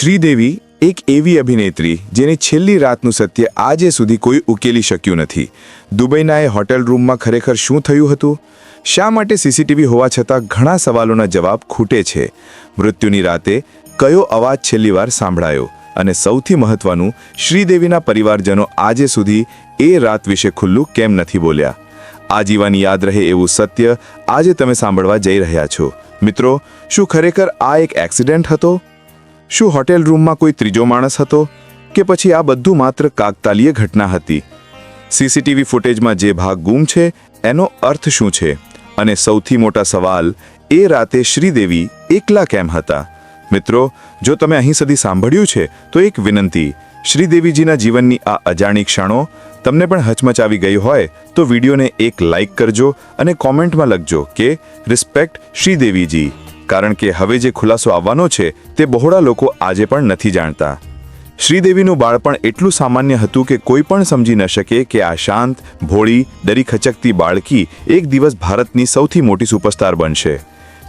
શ્રીદેવી એક એવી અભિનેત્રી જેની છેલ્લી રાતનું સત્ય આજે સુધી કોઈ ઉકેલી શક્યું નથી. દુબઈના એ હોટેલ રૂમમાં ખરેખર શું થયું હતું? શા માટે સીસીટીવી હોવા છતાં ઘણા સવાલોના જવાબ ખૂટે છે? મૃત્યુની રાતે કયો અવાજ છેલ્લી વાર સાંભળાયો? અને સૌથી મહત્વનું, શ્રીદેવીના પરિવારજનો આજે સુધી એ રાત વિશે ખુલ્લું કેમ નથી બોલ્યા? આજીવન યાદ રહે એવું સત્ય આજે તમે સાંભળવા જઈ રહ્યા છો. મિત્રો, શું ખરેખર આ એક એક્સિડન્ટ હતો? શું હોટેલ રૂમમાં કોઈ ત્રીજો માણસ હતો કે પછી આ બધું માત્ર કાકતાલીય ઘટના હતી? સીસીટીવી ફૂટેજમાં જે ભાગ ગુમ છે, એનો અર્થ શું છે? અને સૌથી મોટા સવાલ, એ રાતે શ્રીદેવી એકલા કેમ હતા? મિત્રો, જો તમે અહીં સુધી સાંભળ્યું છે, તો એક વિનંતી. શ્રીદેવીજીના જીવનની આ અજાણી ક્ષણો તમને પણ હચમચાવી ગઈ હોય, તો વિડીયોને એક લાઇક કરજો અને કોમેન્ટમાં લખજો કે, રિસ્પેક્ટ શ્રીદેવીજી. કારણ કે હવે જે ખુલાસો આવવાનો છે તે બહોળા લોકો આજે પણ નથી જાણતા. શ્રીદેવીનું બાળપણ એટલું સામાન્ય હતું કે કોઈ પણ સમજી ન શકે કે આ શાંત, ભોળી, ડરી ખચકતી બાળકી એક દિવસ ભારતની સૌથી મોટી સુપરસ્ટાર બનશે.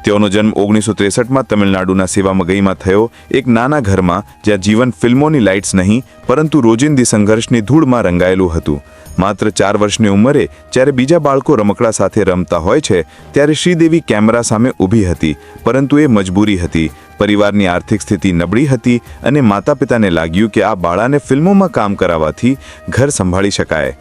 તેઓનો જન્મ ઓગણીસો ત્રેસઠમાં તમિલનાડુના સેવામગઈમાં થયો. એક નાના ઘરમાં જ્યાં જીવન ફિલ્મોની લાઇટ્સ નહીં, પરંતુ રોજિંદી સંઘર્ષની ધૂળમાં રંગાયેલું હતું. માત્ર ચાર વર્ષની ઉંમરે જ્યારે બીજા બાળકો રમકડા સાથે રમતા હોય છે, ત્યારે શ્રીદેવી કેમેરા સામે ઊભી હતી, પરંતુ એ મજબૂરી હતી. પરિવારની આર્થિક સ્થિતિ નબળી હતી અને માતા પિતાને લાગ્યું કે આ બાળાને ફિલ્મોમાં કામ કરાવવાથી ઘર સંભાળી શકાય.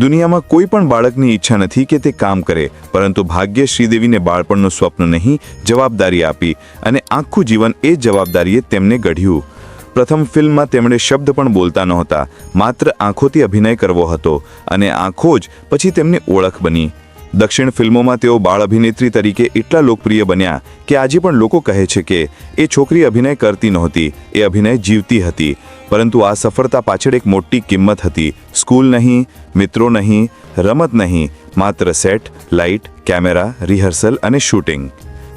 દુનિયામાં કોઈ પણ બાળકની ઈચ્છા નથી કે તે કામ કરે, પરંતુ ભાગ્ય શ્રીદેવીને બાળપણનું સ્વપ્ન નહીં, જવાબદારી આપી અને આખું જીવન એ જવાબદારીએ તેમને ગઢ્યું. પ્રથમ ફિલ્મમાં તેમણે શબ્દ પણ બોલતા નહોતા, માત્ર આંખોથી અભિનય કરવો હતો અને આંખો જ પછી તેમની ઓળખ બની. દક્ષિણ ફિલ્મોમાં તેઓ બાળ અભિનેત્રી તરીકે એટલા લોકપ્રિય બન્યા કે આજે પણ લોકો કહે છે કે એ છોકરી અભિનય કરતી નહોતી, એ અભિનય જીવતી હતી. પરંતુ આ સફળતા પાછળ એક મોટી કિંમત હતી. સ્કૂલ નહીં, મિત્રો નહીં, રમત નહીં, માત્ર સેટ, લાઇટ, કેમેરા, રિહર્સલ અને શૂટિંગ.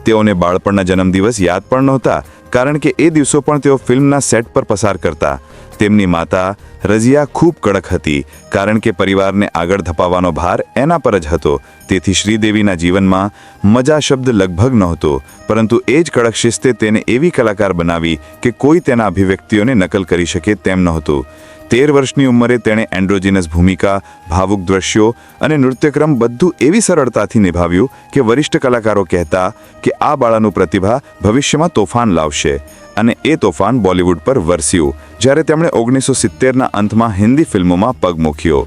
તેઓને બાળપણના જન્મદિવસ યાદ પણ નહોતા, કારણ કે એ દિવસો પણ તેઓ ફિલ્મના સેટ પર પસાર કરતા. તેમની માતા રઝિયા ખૂબ કડક હતી, કારણ કે પરિવારને આગળ ધપાવવાનો ભાર એના પર જ હતો. તેથી શ્રીદેવીના જીવનમાં મજા શબ્દ લગભગ નહોતો, પરંતુ એ જ કડક શિસ્તે તેને એવી કલાકાર બનાવી કે કોઈ તેના અભિવ્યક્તિઓને નકલ કરી શકે તેમ નહોતું. તેર વર્ષની ઉંમરે તેણે એન્ડ્રોજીનસ ભૂમિકા, ભાવુક દ્રશ્યો અને નૃત્યક્રમ બધું એવી સરળતાથી નિભાવ્યું કે વરિષ્ઠ કલાકારો કહેતા કે આ બાળાનું પ્રતિભા ભવિષ્યમાં તોફાન લાવશે અને એ તોફાન બોલિવૂડ પર વરસ્યું, જ્યારે તેમણે ઓગણીસો સિત્તેરના અંતમાં હિન્દી ફિલ્મોમાં પગ મૂક્યો.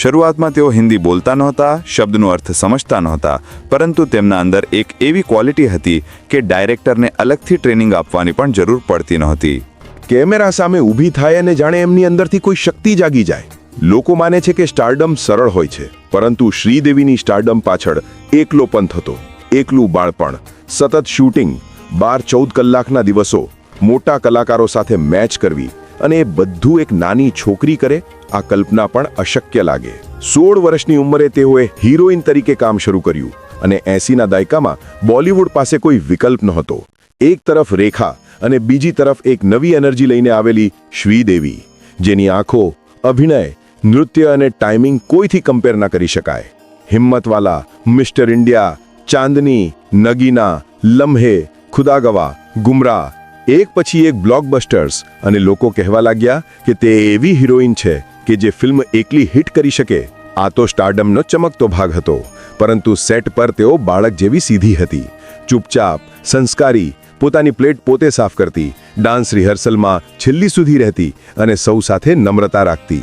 શરૂઆતમાં તેઓ હિન્દી બોલતા નહોતા, શબ્દનો અર્થ સમજતા નહોતા, પરંતુ તેમના અંદર એક એવી ક્વોલિટી હતી કે ડાયરેક્ટરને અલગથી ટ્રેનિંગ આપવાની પણ જરૂર પડતી નહોતી. કેમેરા સામે ઊભી થાય અને જાણે એમની અંદરથી કોઈ શક્તિ જાગી જાય. લોકો માને છે કે સ્ટારડમ સરળ હોય છે, પરંતુ શ્રીદેવીની સ્ટારડમ પાછળ એકલો પંથ હતો, એકલું બાળપણ, સતત શૂટિંગ, બાર ચૌદ કલાકના દિવસો, મોટા કલાકારો સાથે મેચ કરવી અને એ બધું એક નાની છોકરી કરે, આ કલ્પના પણ અશક્ય લાગે. સોળ વર્ષની ઉંમરે તેઓએ હિરોઈન તરીકે કામ શરૂ કર્યું અને એસીના દાયકામાં બોલિવૂડ પાસે કોઈ વિકલ્પ નહોતો. એક તરફ રેખા અને બીજી તરફ એક નવી એનર્જી લઈને આવેલી શ્રીદેવી, જેની આંખો, અભિનય, નૃત્ય અને ટાઈમિંગ કોઈથી કમ્પેર ના કરી શકાય. હિંમતવાલા, મિસ્ટર ઇન્ડિયા, ચાંદની, નગીના, લમ્હે, ખુદાગવા ગુમરા એક પછી એક બ્લોકબસ્ટર્સ અને લોકો કહેવા લાગ્યા કે તે એવી હિરોઈન છે કે જે ફિલ્મ એકલી હિટ કરી શકે. આ તો સ્ટારડમનો ચમકતો ભાગ હતો, પરંતુ સેટ પર તેઓ બાળક જેવી સીધી હતી. ચૂપચાપ, સંસ્કારી પોતાની પ્લેટ પોતે સાફ કરતી, ડાન્સ રિહર્સલમાં છેલ્લી સુધી રહેતી અને સૌ સાથે નમ્રતા રાખતી.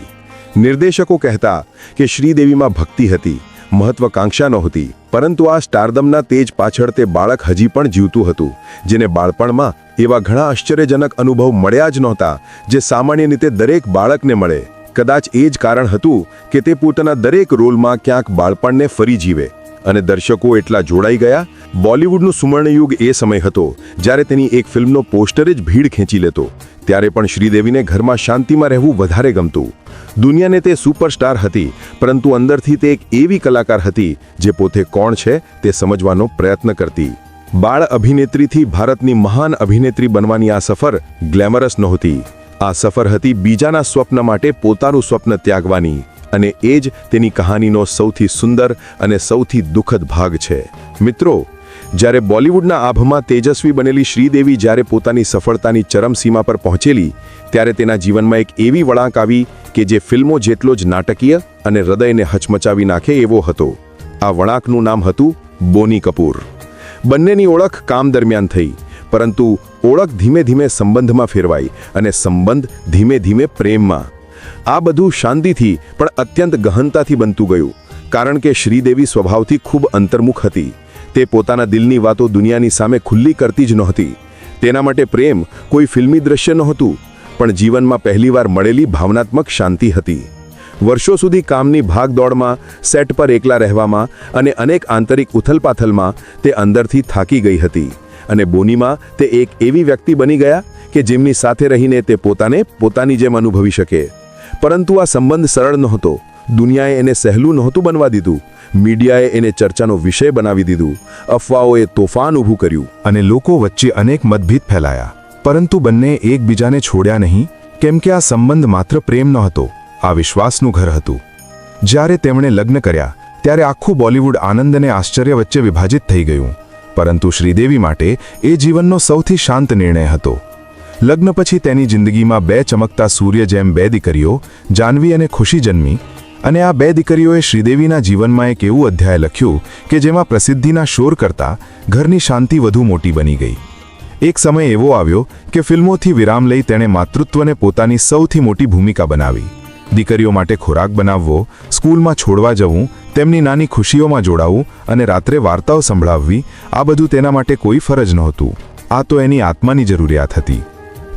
નિર્દેશકો કહેતા કે શ્રીદેવીમાં ભક્તિ હતી, મહત્વકાંક્ષા નહોતી, પરંતુ આ સ્ટારદમના તેજ પાછળ તે બાળક હજી પણ જીવતું હતું, જેને બાળપણમાં એવા ઘણા આશ્ચર્યજનક અનુભવ મળ્યા જ નહોતા, જે સામાન્ય રીતે દરેક બાળકને મળે. કદાચ એ જ કારણ હતું કે તે પોતાના દરેક રોલમાં ક્યાંક બાળપણને ફરી જીવે. અને દર્શકો એટલા જોડાઈ ગયા. બોલિવૂડનું સુવર્ણયુગ એ સમય હતો જ્યારે તેની એક ફિલ્મનો પોસ્ટર જ ભીડ ખેંચી લેતો. ત્યારે પણ શ્રીદેવીને ઘરમાં શાંતિમાં રહેવું વધારે ગમતું. દુનિયાને તે સુપરસ્ટાર હતી, પરંતુ અંદરથી તે એક એવી કલાકાર હતી, જે પોતે કોણ છે તે સમજવાનો પ્રયત્ન કરતી. બાળ અભિનેત્રીથી ભારતની મહાન અભિનેત્રી બનવાની આ સફર ગ્લેમરસ નહોતી. આ સફર હતી બીજાના સ્વપ્ન માટે પોતાનું સ્વપ્ન ત્યાગવાની. અને એ જ તેની કહાનીનો સૌથી સુંદર અને સૌથી દુઃખદ ભાગ છે. મિત્રો, જ્યારે બોલિવૂડના આભમાં તેજસ્વી બનેલી શ્રીદેવી જ્યારે પોતાની સફળતાની ચરમસીમા પર પહોંચેલી, ત્યારે તેના જીવનમાં એક એવી વળાંક આવી કે જે ફિલ્મો જેટલો જ નાટકીય અને હૃદયને હચમચાવી નાખે એવો હતો. આ વળાંકનું નામ હતું બોની કપૂર. બંનેની ઓળખ કામ દરમિયાન થઈ, પરંતુ ઓળખ ધીમે ધીમે સંબંધમાં ફેરવાઈ અને સંબંધ ધીમે ધીમે પ્રેમમાં આ બધું શાંતિથી, પણ અત્યંત ગહનતાથી બનતું ગયું. કારણ કે શ્રીદેવી સ્વભાવથી ખૂબ અંતર્મુખ હતી. તે પોતાના દિલની વાતો દુનિયાની સામે ખુલ્લી કરતી જ નહોતી. તેના માટે પ્રેમ કોઈ ફિલ્મી દ્રશ્ય નહોતું, પણ જીવનમાં પહેલીવાર મળેલી ભાવનાત્મક શાંતિ હતી. વર્ષો સુધી કામની ભાગદોડમાં, સેટ પર એકલા રહેવામાં અને અનેક આંતરિક ઉથલપાથલમાં તે અંદરથી થાકી ગઈ હતી. અને બોનીમાં તે એક એવી વ્યક્તિ બની ગયા કે જેમની સાથે રહીને તે પોતાને પોતાની જેમ અનુભવી શકે. પરંતુ આ સંબંધ સરળ નહોતો. દુનિયાએ એને સહેલું નહોતું બનવા દીધું. મીડિયાએ એને ચર્ચાનો વિષય બનાવી દીધું. અફવાઓએ તોફાન ઊભું કર્યું. અને લોકો વચ્ચે અનેક મતભેદ ફેલાયા. પરંતુ બંને એકબીજાને છોડ્યા નહીં, કેમ કે આ સંબંધ માત્ર પ્રેમ નહોતો, આ વિશ્વાસનું ઘર હતું. જ્યારે તેમણે લગ્ન કર્યા, ત્યારે આખું બોલિવૂડ આનંદ અને આશ્ચર્ય વચ્ચે વિભાજિત થઈ ગયું. પરંતુ શ્રીદેવી માટે એ જીવનનો સૌથી શાંત નિર્ણય હતો. લગ્ન પછી તેની જિંદગીમાં બે ચમકતા સૂર્ય જેમ બે દીકરીઓ, જાનવી અને ખુશી જન્મી. અને આ બે દીકરીઓએ શ્રીદેવીના જીવનમાં એક એવું અધ્યાય લખ્યું કે જેમાં પ્રસિદ્ધિના શોર કરતાં ઘરની શાંતિ વધુ મોટી બની ગઈ. એક સમય એવો આવ્યો કે ફિલ્મોથી વિરામ લઈ તેણે માતૃત્વને પોતાની સૌથી મોટી ભૂમિકા બનાવી. દીકરીઓ માટે ખોરાક બનાવવો, સ્કૂલમાં છોડવા જવું, તેમની નાની ખુશીઓમાં જોડાવું અને રાત્રે વાર્તાઓ સંભળાવવી, આ બધું તેના માટે કોઈ ફરજ નહોતું. આ તો એની આત્માની જરૂરિયાત હતી.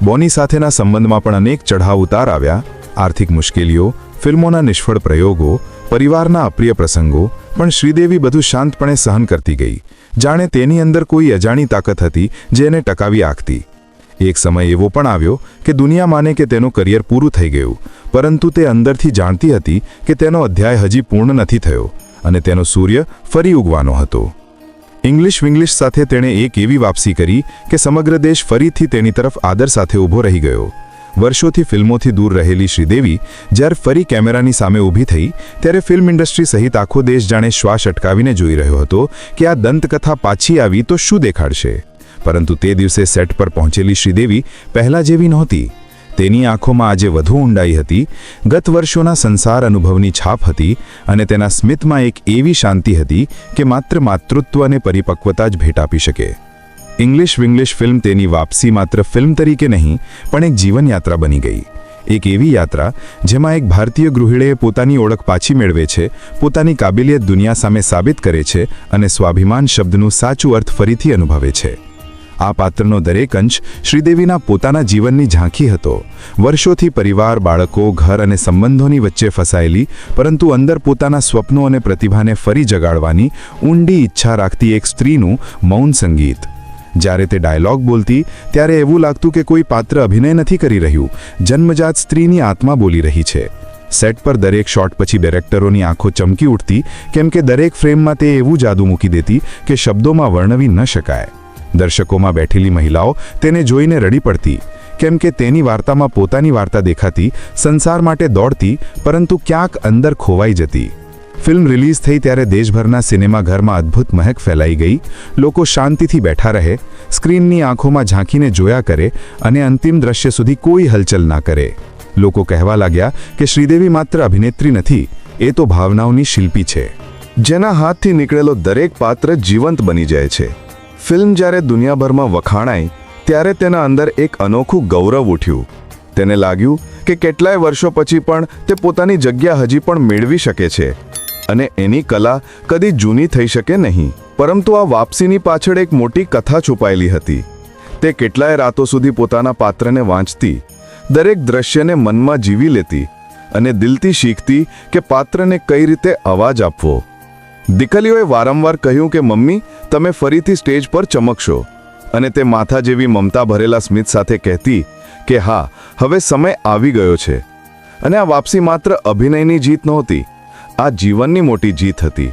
બોની સાથેના સંબંધમાં પણ અનેક ચઢાવ ઉતાર આવ્યા. આર્થિક મુશ્કેલીઓ, ફિલ્મોના નિષ્ફળ પ્રયોગો, પરિવારના અપ્રિય પ્રસંગો, પણ શ્રીદેવી બધું શાંતપણે સહન કરતી ગઈ. જાણે તેની અંદર કોઈ અજાણી તાકાત હતી જે એને ટકાવી આખતી એક સમય એવો પણ આવ્યો કે દુનિયા માને કે તેનું કરિયર પૂરું થઈ ગયું, પરંતુ તે અંદરથી જાણતી હતી કે તેનો અધ્યાય હજી પૂર્ણ નથી થયો અને તેનો સૂર્ય ફરી ઉગવાનો હતો. ઇંગ્લિશ વિંગ્લિશ સાથે તેણે એક એવી વાપસી કરી કે સમગ્ર દેશ ફરીથી તેની તરફ આદર સાથે ઊભો રહી ગયો. વર્ષોથી ફિલ્મોથી દૂર રહેલી શ્રીદેવી, જ્યારે ફરી કેમેરાની સામે ઊભી થઈ, ત્યારે ફિલ્મ ઇન્ડસ્ટ્રી સહિત આખો દેશ જાણે શ્વાસ અટકાવીને જોઈ રહ્યો હતો કે આ દંતકથા પાછી આવી તો શું દેખાડશે. પરંતુ તે દિવસે સેટ પર પહોંચેલી શ્રીદેવી પહેલાં જેવી નહોતી. તેની આંખોમાં આજે વધુ ઊંડાઈ હતી, ગત વર્ષોના સંસાર અનુભવની છાપ હતી અને તેના સ્મિતમાં એક એવી શાંતિ હતી કે માત્ર માતૃત્વ અને પરિપક્વતા જ ભેટ આપી શકે. ઇંગ્લિશ વિંગ્લિશ ફિલ્મ તેની વાપસી માત્ર ફિલ્મ તરીકે નહીં, પણ એક જીવનયાત્રા બની ગઈ. એક એવી યાત્રા જેમાં એક ભારતીય ગૃહિણીએ પોતાની ઓળખ પાછી મેળવે છે, પોતાની કાબિલિયત દુનિયા સામે સાબિત કરે છે અને સ્વાભિમાન શબ્દનું સાચું અર્થ ફરીથી અનુભવે છે. આ પાત્રનો દરેક અંશ શ્રીદેવીના પોતાના જીવનની ઝાંખી હતો. વર્ષોથી પરિવાર, બાળકો, ઘર અને સંબંધોની વચ્ચે ફસાયેલી, પરંતુ અંદર પોતાના સ્વપ્નો અને પ્રતિભાને ફરી જગાડવાની ઊંડી ઈચ્છા રાખતી એક સ્ત્રીનું મૌન સંગીત. જ્યારે તે ડાયલોગ બોલતી, ત્યારે એવું લાગતું કે કોઈ પાત્ર અભિનય નથી કરી રહ્યું. જન્મજાત સ્ત્રીની આત્મા બોલી રહી છે. સેટ પર દરેક શોટ પછી ડિરેક્ટરોની આંખો ચમકી ઉઠતી, કેમ કે દરેક ફ્રેમમાં તે એવું જાદુ મૂકી દેતી કે શબ્દોમાં વર્ણવી ન શકાય. દર્શકોમાં બેઠેલી મહિલાઓ તેને જોઈને રડી પડતી. કેમ કે તેની વાર્તામાં પોતાની વાર્તા દેખાતી, સંસાર માટે દોડતી, પરંતુ ક્યાંક અંદર ખોવાઈ જતી. ફિલ્મ રિલીઝ થઈ ત્યારે દેશભરના સિનેમાઘરમાં અદ્ભુત મહેક ફેલાઈ ગઈ. લોકો શાંતિથી બેઠા રહે, સ્ક્રીનની આંખોમાં ઝાંકીને જોયા કરે અને અંતિમ દ્રશ્ય સુધી કોઈ હલચલ ના કરે. લોકો કહેવા લાગ્યા કે શ્રીદેવી માત્ર અભિનેત્રી નથી, એ તો ભાવનાઓની શિલ્પી છે. જેના હાથથી નીકળેલો દરેક પાત્ર જીવંત બની જાય છે. ફિલ્મ જ્યારે દુનિયાભરમાં વખાણાઈ, ત્યારે તેના અંદર એક અનોખું ગૌરવ ઉઠ્યું. તેને લાગ્યું કે કેટલાય વર્ષો પછી પણ તે પોતાની જગ્યા હજી પણ મેળવી શકે છે. અને એની કલા કદી જૂની થઈ શકે નહીં. પરંતુ આ વાપસીની પાછળ એક મોટી કથા છુપાયેલી હતી. તે કેટલાય રાતો સુધી પોતાના પાત્રને વાંચતી, દરેક દ્રશ્યને મનમાં જીવી લેતી અને દિલથી શીખતી કે પાત્રને કઈ રીતે અવાજ આપવો. દીકરીઓએ વારંવાર કહ્યું કે, મમ્મી, તમે ફરીથી સ્ટેજ પર ચમકશો. અને તે માથા જેવી મમતા ભરેલા સ્મિત સાથે કહેતી કે, હા, હવે સમય આવી ગયો છે. અને આ વાપસી માત્ર અભિનયની જીત નહોતી, આ જીવનની મોટી જીત હતી.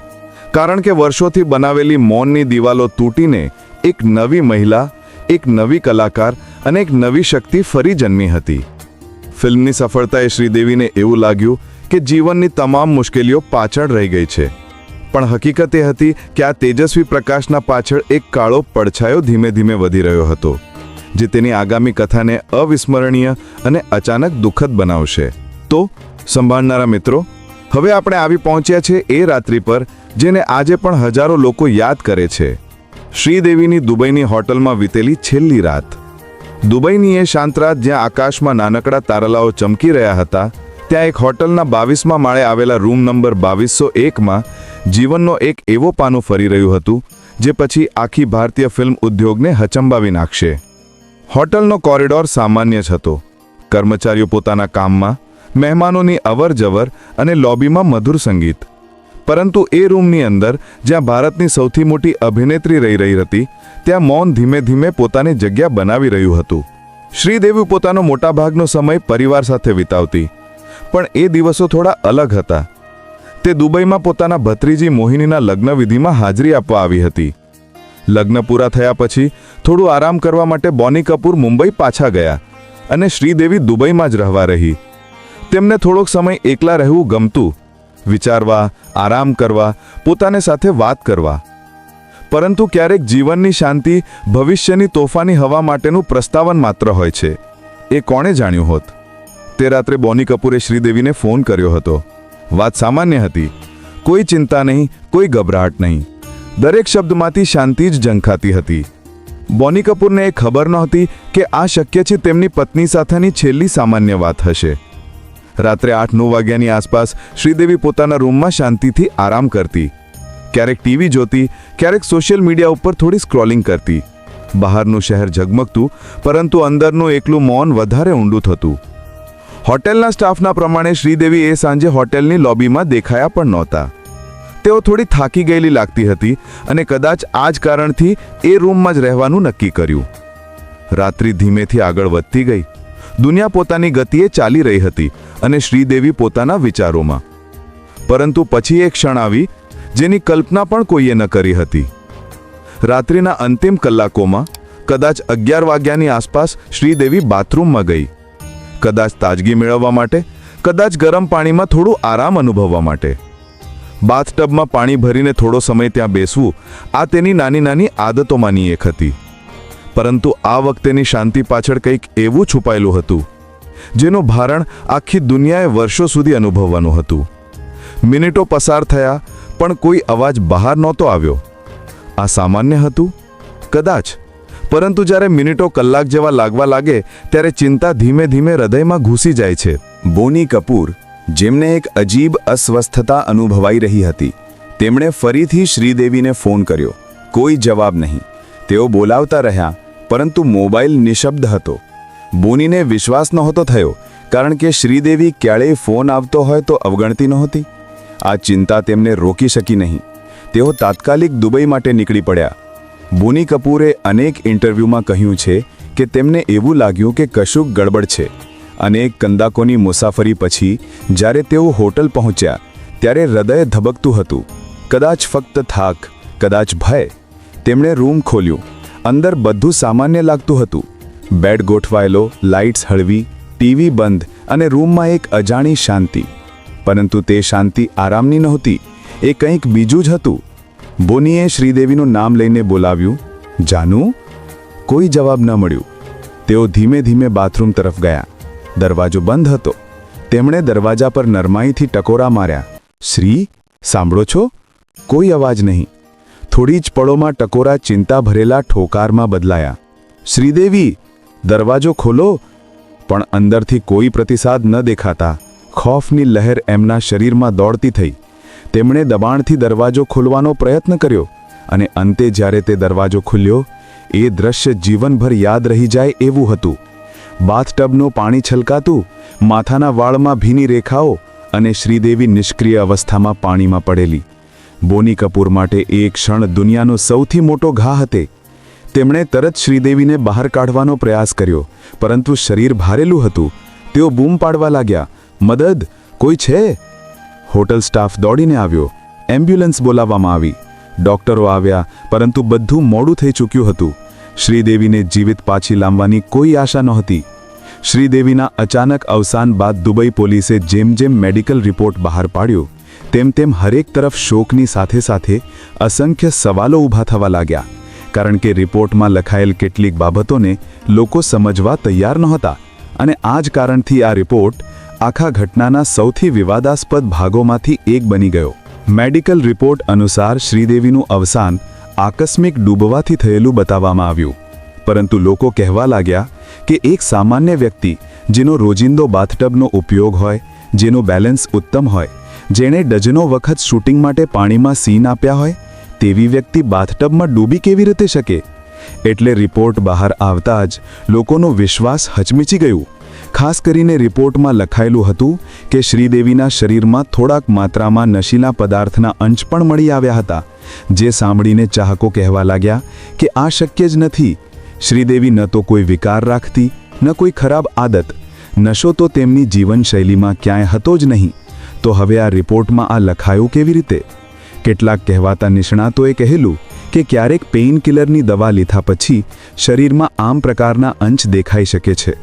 કારણ કે વર્ષોથી બનાવેલી મૌનની દિવાલો તૂટીને એક નવી મહિલા, એક નવી કલાકાર અને એક નવી શક્તિ ફરી જન્મી હતી. ફિલ્મની સફળતાએ શ્રીદેવીને એવું લાગ્યું કે, જીવનની તમામ મુશ્કેલીઓ પાછળ રહી ગઈ છે. પણ હકીકત એ હતી કે આ તેજસ્વી પ્રકાશના પાછળ એક કાળો પડછાયો ધીમે ધીમે વધી રહ્યો હતો, જે તેની આગામી કથાને અવિસ્મરણીય અને અચાનક દુઃખદ બનાવશે. તો, સંભાળનારા મિત્રો, હવે આપણે આવી પહોંચ્યા છે એ રાત્રિ પર, જેને આજે પણ હજારો લોકો યાદ કરે છે. શ્રીદેવીની દુબઈની હોટલમાં વીતેલી છેલ્લી રાત. દુબઈની એ શાંત રાત જ્યાં આકાશમાં નાનકડા તારલાઓ ચમકી રહ્યા હતા, ત્યાં એક હોટલના બાવીસમાં માળે આવેલા રૂમ નંબર બાવીસો એકમાં જીવનનો એક એવો પાનું ફરી રહ્યું હતું, જે પછી આખી ભારતીય ફિલ્મ ઉદ્યોગને હચંબાવી નાખશે. હોટલનો કોરિડોર સામાન્ય જ હતો. કર્મચારીઓ પોતાના કામમાં, મહેમાનોની અવરજવર અને લોબીમાં મધુર સંગીત. પરંતુ એ રૂમની અંદર, જ્યાં ભારતની સૌથી મોટી અભિનેત્રી રહી રહી હતી, ત્યાં મૌન ધીમે ધીમે પોતાની જગ્યા બનાવી રહ્યું હતું. શ્રીદેવી પોતાનો મોટાભાગનો સમય પરિવાર સાથે વિતાવતી. પણ એ દિવસો થોડા અલગ હતા. તે દુબઈમાં પોતાના ભત્રીજી મોહિનીના લગ્નવિધિમાં હાજરી આપવા આવી હતી. લગ્ન પૂરા થયા પછી થોડું આરામ કરવા માટે બોની કપૂર મુંબઈ પાછા ગયા અને શ્રીદેવી દુબઈમાં જ રહેવા રહી. તેમને થોડોક સમય એકલા રહેવું ગમતું. વિચારવા, આરામ કરવા, પોતાને સાથે વાત કરવા. પરંતુ ક્યારેક જીવનની શાંતિ, ભવિષ્યની તોફાની હવા માટેનું પ્રસ્તાવન માત્ર હોય છે. એ કોણે જાણ્યું હોત? તે રાત્રે બોની કપૂરે શ્રીદેવીને ફોન કર્યો હતો. વાત સામાન્ય હતી. કોઈ ચિંતા નહીં, કોઈ ગભરાટ નહીં. દરેક શબ્દમાંથી શાંતિ જ ઝંખાતી હતી. બોની કપૂરને એ ખબર નહોતી કે આ શક્ય છે તેમની પત્ની સાથેની છેલ્લી સામાન્ય વાત હશે. રાત્રે આઠ નવ વાગ્યાની આસપાસ શ્રીદેવી પોતાના રૂમમાં શાંતિથી આરામ કરતી. ક્યારેક ટીવી જોતી, ક્યારેક સોશિયલ મીડિયા ઉપર થોડી સ્ક્રોલિંગ કરતી. બહારનું શહેર ઝગમગતું, પરંતુ અંદરનું એકલું મૌન વધારે ઊંડું થતું. હોટેલના સ્ટાફના પ્રમાણે શ્રીદેવી એ સાંજે હોટેલની લોબીમાં દેખાયા પણ નહોતા. તેઓ થોડી થાકી ગયેલી લાગતી હતી અને કદાચ આ જ કારણથી એ રૂમમાં જ રહેવાનું નક્કી કર્યું. રાત્રિ ધીમેથી આગળ વધતી ગઈ. દુનિયા પોતાની ગતિએ ચાલી રહી હતી અને શ્રીદેવી પોતાના વિચારોમાં. પરંતુ પછી એક ક્ષણ આવી, જેની કલ્પના પણ કોઈએ ન કરી હતી. રાત્રિના અંતિમ કલાકોમાં, કદાચ અગિયાર વાગ્યાની આસપાસ, શ્રીદેવી બાથરૂમમાં ગઈ. કદાચ તાજગી મેળવવા માટે, કદાચ ગરમ પાણીમાં થોડું આરામ અનુભવવા માટે. બાથટબમાં પાણી ભરીને થોડો સમય ત્યાં બેસવું, આ તેની નાની નાની આદતોમાંની એક હતી. પરંતુ આ વખતેની શાંતિ પાછળ કંઈક એવું છુપાયેલું હતું, જેનું ભારણ આખી દુનિયાએ વર્ષો સુધી અનુભવવાનું હતું. મિનિટો પસાર થયા, પણ કોઈ અવાજ બહાર નહોતો આવ્યો. આ સામાન્ય હતું? કદાચ પરંતુ જ્યારે મિનિટો કલાક જેવા લાગવા લાગે, ત્યારે ચિંતા ધીમે ધીમે હૃદયમાં ઘૂસી જાય છે. બોની કપૂર, જેમને એક અજીબ અસ્વસ્થતા અનુભવાઈ રહી હતી, તેમણે ફરીથી શ્રીદેવીને ફોન કર્યો. કોઈ જવાબ નહીં. તેઓ બોલાવતા રહ્યા, પરંતુ મોબાઈલ નિશબ્દ હતો. બોનીને વિશ્વાસ નહોતો થયો, કારણ કે શ્રીદેવી ક્યારેય ફોન આવતો હોય તો અવગણતી નહોતી. આ ચિંતા તેમને રોકી શકી નહીં. તેઓ તાત્કાલિક દુબઈ માટે નીકળી પડ્યા. બોની કપૂરે અનેક ઇન્ટરવ્યૂમાં કહ્યું છે કે તેમને એવું લાગ્યું કે કશુંક ગડબડ છે. અનેક કંદાકોની મુસાફરી પછી, જ્યારે તેઓ હોટલ પહોંચ્યા, ત્યારે હૃદય ધબકતું હતું. કદાચ ફક્ત થાક, કદાચ ભય, તેમણે રૂમ ખોલ્યું. અંદર બધું સામાન્ય લાગતું હતું. બેડ ગોઠવાયેલો, લાઇટ્સ હળવી, ટીવી બંધ અને રૂમમાં એક અજાણી શાંતિ. પરંતુ તે શાંતિ આરામની નહોતી. એ કંઈક બીજું જ હતું. બોનીએ શ્રીદેવીનું નામ લઈને બોલાવ્યું. જાનુ, કોઈ જવાબ ન મળ્યું. તેઓ ધીમે ધીમે બાથરૂમ તરફ ગયા. દરવાજો બંધ હતો. તેમણે દરવાજા પર નરમાઈથી ટકોરા માર્યા. શ્રી, સાંભળો છો? કોઈ અવાજ નહીં. થોડી જ પળોમાં ટકોરા ચિંતા ભરેલા ઠોકારમાં બદલાયા. શ્રીદેવી, દરવાજો ખોલો. પણ અંદરથી કોઈ પ્રતિસાદ ન દેખાતા ખોફની લહેર એમના શરીરમાં દોડતી થઈ. તેમણે દબાણથી દરવાજો ખોલવાનો પ્રયત્ન કર્યો અને અંતે જ્યારે તે દરવાજો ખુલ્યો, એ દ્રશ્ય જીવનભર યાદ રહી જાય એવું હતું. બાથટબનું પાણી છલકાતું, માથાના વાળમાં ભીની રેખાઓ અને શ્રીદેવી નિષ્ક્રિય અવસ્થામાં પાણીમાં પડેલી. બોની કપૂર માટે એ ક્ષણ દુનિયાનો સૌથી મોટો ઘા હતે. તેમણે તરત શ્રીદેવીને બહાર કાઢવાનો પ્રયાસ કર્યો, પરંતુ શરીર ભારેલું હતું. તેઓ બૂમ પાડવા લાગ્યા, મદદ, કોઈ છે? હોટલ સ્ટાફ દોડીને આવ્યો. એમ્બ્યુલન્સ બોલાવવામાં આવી. ડોક્ટરો આવ્યા, પરંતુ બધું મોડું થઈ ચૂક્યું હતું. શ્રીદેવીને જીવિત પાછી લાવવાની કોઈ આશા નહોતી. શ્રીદેવીના અચાનક અવસાન બાદ દુબઈ પોલીસે જેમ જેમ મેડિકલ રિપોર્ટ બહાર પાડ્યો, તેમ તેમ હરેક તરફ શોકની સાથે સાથે અસંખ્ય સવાલો ઊભા થવા લાગ્યા. કારણ કે રિપોર્ટમાં લખાયેલ કેટલીક બાબતોને લોકો સમજવા તૈયાર નહોતા. અને આ જ કારણથી આ રિપોર્ટ આખા ઘટનાના સૌથી વિવાદાસ્પદ ભાગોમાંથી એક બની ગયો. મેડિકલ રિપોર્ટ અનુસાર શ્રીદેવીનું અવસાન આકસ્મિક ડૂબવાથી થયેલું બતાવવામાં આવ્યું. પરંતુ લોકો કહેવા લાગ્યા કે એક સામાન્ય વ્યક્તિ, જેનો રોજિંદો બાથટબનો ઉપયોગ હોય, જેનું બેલેન્સ ઉત્તમ હોય, જેણે ડઝનો વખત શૂટિંગ માટે પાણીમાં સીન આપ્યા હોય, તેવી વ્યક્તિ બાથટબમાં ડૂબી કેવી રીતે શકે? એટલે રિપોર્ટ બહાર આવતા જ લોકોનો વિશ્વાસ હચમીચી ગયું. ખાસ કરીને રિપોર્ટમાં લખાયેલું હતું કે શ્રીદેવીના શરીરમાં થોડાક માત્રામાં નશીલા પદાર્થના અંશ પણ મળી આવ્યા હતા, જે સાંભળીને ચાહકો કહેવા લાગ્યા કે આ શક્ય જ નથી. શ્રીદેવી ન તો કોઈ વિકાર રાખતી, ન કોઈ ખરાબ આદત, નશો તો તેમની જીવનશૈલીમાં ક્યાંય હતો જ નહીં. તો હવે આ રિપોર્ટમાં આ લખાયું કેવી રીતે? કેટલાક કહેવાતા નિષ્ણાતોએ કહેલું કે ક્યારેક પેઇન કિલરની દવા લીધા પછી શરીરમાં આમ પ્રકારના અંશ દેખાઈ શકે છે.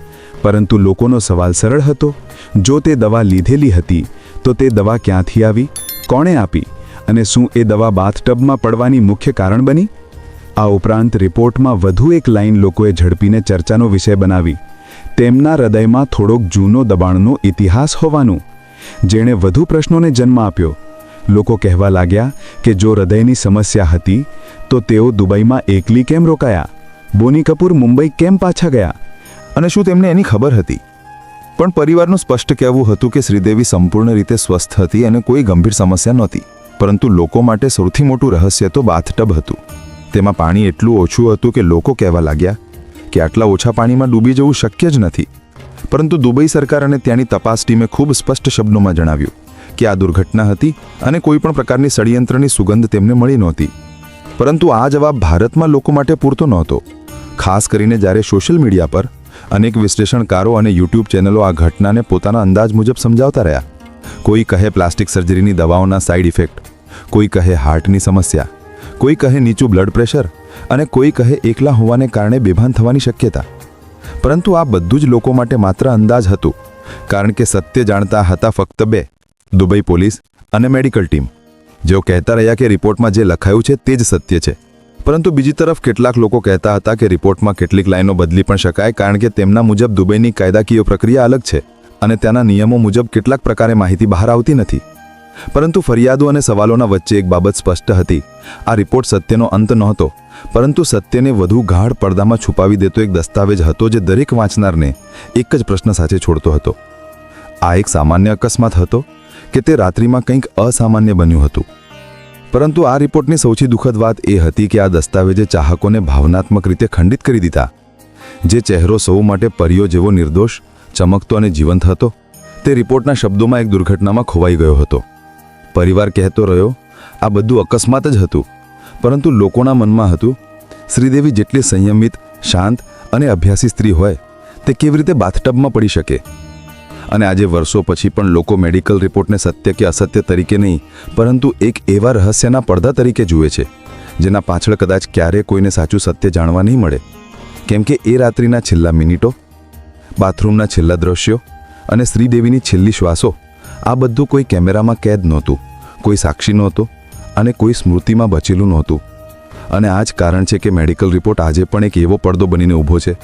પરંતુ લોકોનો સવાલ સરળ હતો, જો તે દવા લીધેલી હતી, તો તે દવા ક્યાંથી આવી, કોણે આપી, અને શું એ દવા બાથટબમાં પડવાની મુખ્ય કારણ બની? આ ઉપરાંત રિપોર્ટમાં વધુ એક લાઈન લોકોએ ઝડપીને ચર્ચાનો વિષય બનાવી. તેમના હૃદયમાં થોડોક જૂનો દબાણનો ઇતિહાસ હોવાનું. જેણે વધુ પ્રશ્નોને જન્મ આપ્યો. લોકો કહેવા લાગ્યા કે જો હૃદયની સમસ્યા હતી, તો તેઓ દુબઈમાં એકલી કેમ રોકાયા? બોની કપૂર મુંબઈ કેમ પાછા ગયા? અને શું તેમને એની ખબર હતી? પણ પરિવારનું સ્પષ્ટ કહેવું હતું કે શ્રીદેવી સંપૂર્ણ રીતે સ્વસ્થ હતી અને કોઈ ગંભીર સમસ્યા નહોતી. પરંતુ લોકો માટે સૌથી મોટું રહસ્ય તો બાથટબ હતું. તેમાં પાણી એટલું ઓછું હતું કે લોકો કહેવા લાગ્યા કે આટલા ઓછા પાણીમાં ડૂબી જવું શક્ય જ નથી. પરંતુ દુબઈ સરકાર અને ત્યાંની તપાસ ટીમે ખૂબ સ્પષ્ટ શબ્દોમાં જણાવ્યું કે આ દુર્ઘટના હતી અને કોઈ પણ પ્રકારની ષડયંત્રની સુગંધ તેમને મળી નહોતી. પરંતુ આ જવાબ ભારતમાં લોકો માટે પૂરતો નહોતો. ખાસ કરીને જ્યારે સોશિયલ મીડિયા પર અનેક વિશ્લેષણકારો અને યુટ્યુબ ચેનલો આ ઘટનાને પોતાના અંદાજ મુજબ સમજાવતા રહ્યા. કોઈ કહે પ્લાસ્ટિક સર્જરીની દવાઓના સાઇડ ઇફેક્ટ, કોઈ કહે હાર્ટની સમસ્યા, કોઈ કહે નીચું બ્લડ પ્રેશર અને કોઈ કહે એકલા હોવાને કારણે બેભાન થવાની શક્યતા. પરંતુ આ બધું જ લોકો માટે માત્ર અંદાજ હતું, કારણ કે સત્ય જાણતા હતા ફક્ત બે, દુબઈ પોલીસ અને મેડિકલ ટીમ. જેઓ કહેતા રહ્યા કે રિપોર્ટમાં જે લખાયું છે તે જ સત્ય છે. પરંતુ બીજી તરફ કેટલાક લોકો કહેતા હતા કે રિપોર્ટમાં કેટલીક લાઈનો બદલી પણ શકાય કારણ કે તેમના મુજબ દુબઈની કાયદાકીય પ્રક્રિયા અલગ છે અને ત્યાંના નિયમો મુજબ કેટલાક પ્રકારે માહિતી બહાર આવતી નથી. પરંતુ ફરિયાદો અને સવાલોના વચ્ચે એક બાબત સ્પષ્ટ હતી. આ રિપોર્ટ સત્યનો અંત નહોતો, પરંતુ સત્યને વધુ ગાઢ પડદામાં છુપાવી દેતો એક દસ્તાવેજ હતો જે દરેક વાંચનારને એક જ પ્રશ્ન સાથે છોડતો હતો. આ એક સામાન્ય અકસ્માત હતો કે તે રાત્રિમાં કંઈક અસામાન્ય બન્યું હતું. પરંતુ આ રિપોર્ટની સૌથી દુઃખદ વાત એ હતી કે આ દસ્તાવેજે ચાહકોને ભાવનાત્મક રીતે ખંડિત કરી દીધા. જે ચહેરો સૌ માટે પરીઓ જેવો નિર્દોષ, ચમકતો અને જીવંત હતો, તે રિપોર્ટના શબ્દોમાં એક દુર્ઘટનામાં ખોવાઈ ગયો હતો. પરિવાર કહેતો રહ્યો, આ બધું અકસ્માત જ હતું. પરંતુ લોકોના મનમાં હતું, શ્રીદેવી જેટલી સંયમિત, શાંત અને અભ્યાસી સ્ત્રી હોય, તે કેવી રીતે બાથટબમાં પડી શકે? અને આજે વર્ષો પછી પણ લોકો મેડિકલ રિપોર્ટને સત્ય કે અસત્ય તરીકે નહીં, પરંતુ એક એવા રહસ્યના પડદા તરીકે જુએ છે, જેના પાછળ કદાચ ક્યારે કોઈને સાચું સત્ય જાણવા નહીં મળે. કેમ કે એ રાત્રિના છેલ્લા મિનિટો, બાથરૂમના છેલ્લા દ્રશ્યો અને શ્રીદેવીની છેલ્લી શ્વાસો, આ બધું કોઈ કેમેરામાં કેદ નહોતું, કોઈ સાક્ષી નહોતો અને કોઈ સ્મૃતિમાં બચેલું નહોતું. અને આ જ કારણ છે કે મેડિકલ રિપોર્ટ આજે પણ એક એવો પડદો બનીને ઊભો છે,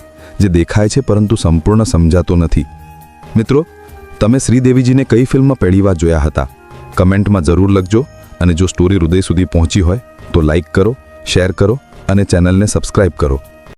જે દેખાય છે પરંતુ સંપૂર્ણ સમજાતો નથી. મિત્રો તમે શ્રીદેવીજીને કઈ ફિલ્મમાં પહેલી વાર જોયા હતા? કમેન્ટમાં જરૂર લખજો અને જો સ્ટોરી હૃદય સુધી પહોંચી હોય તો લાઈક કરો, શેર કરો અને ચેનલને સબસ્ક્રાઇબ કરો.